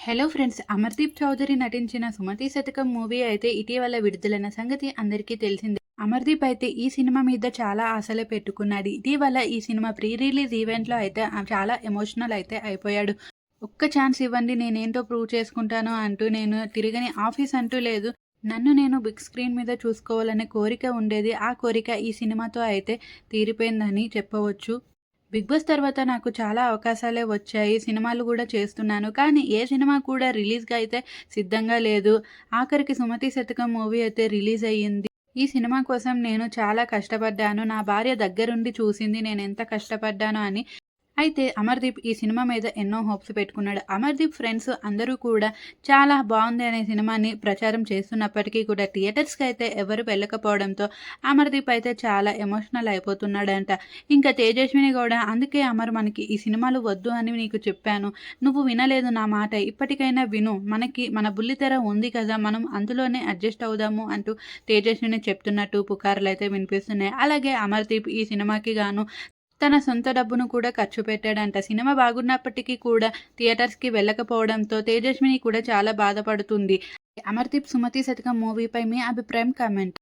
Hello friends Amardeep Chowdary నటించిన సుమతి శతకం movie అయితే ఇటీవల విడుదలైన సంగతి అందరికీ తెలిసిందే. అమర్దీప్ అయితే ఈ సినిమా మీద చాలా ఆశలే పెట్టుకున్నాడు. ఇటీవల ఈ సినిమా ప్రీ రిలీజ్ ఈవెంట్లో అయితే చాలా ఎమోషనల్ అయితే అయిపోయాడు. ఒక్క ఛాన్స్ ఇవ్వండి నేనేంటో ప్రూవ్ చేసుకుంటాను అంటూ నేను తిరగని ఆఫీస్ అంటూ లేదు. నన్ను నేను బిగ్ స్క్రీన్ మీద చూసుకోవాలనే కోరిక ఉండేది. ఆ కోరిక ఈ సినిమాతో అయితే తీరిపోయిందని చెప్పవచ్చు. బిగ్ బాస్ తర్వాత నాకు చాలా అవకాశాలే వచ్చాయి. సినిమాలు కూడా చేస్తున్నాను. కానీ ఏ సినిమా కూడా రిలీజ్గా అయితే సిద్ధంగా లేదు. ఆఖరికి సుమతి శతకం మూవీ అయితే రిలీజ్ అయ్యింది. ఈ సినిమా కోసం నేను చాలా కష్టపడ్డాను. నా భార్య దగ్గరుండి చూసింది. నేను ఎంత కష్టపడ్డాను అని అయితే అమర్దీప్ ఈ సినిమా మీద ఎన్నో హోప్స్ పెట్టుకున్నాడు. అమర్దీప్ ఫ్రెండ్స్ అందరూ కూడా చాలా బాగుంది అనే సినిమాని ప్రచారం చేస్తున్నప్పటికీ కూడా థియేటర్స్కి అయితే ఎవరు వెళ్ళకపోవడంతో అమర్దీప్ అయితే చాలా ఎమోషనల్ అయిపోతున్నాడంట. ఇంకా తేజస్విని కూడా అందుకే అమర్ మనకి ఈ సినిమాలు వద్దు అని నీకు చెప్పాను. నువ్వు వినలేదు నా మాట. ఇప్పటికైనా విను. మనకి మన బుల్లితెర ఉంది కదా. మనం అందులోనే అడ్జస్ట్ అవుదాము అంటూ తేజస్విని చెప్తున్నట్టు పుకార్లు అయితే వినిపిస్తున్నాయి. అలాగే అమర్దీప్ ఈ సినిమాకి గాను తన సొంత డబ్బును కూడా ఖర్చు పెట్టాడంట. సినిమా బాగున్నప్పటికీ కూడా థియేటర్స్కి వెళ్ళకపోవడంతో తేజస్విని కూడా చాలా బాధపడుతుంది. అమర్దీప్ సుమతి శతకం మూవీపై మీ అభిప్రాయం కామెంట్.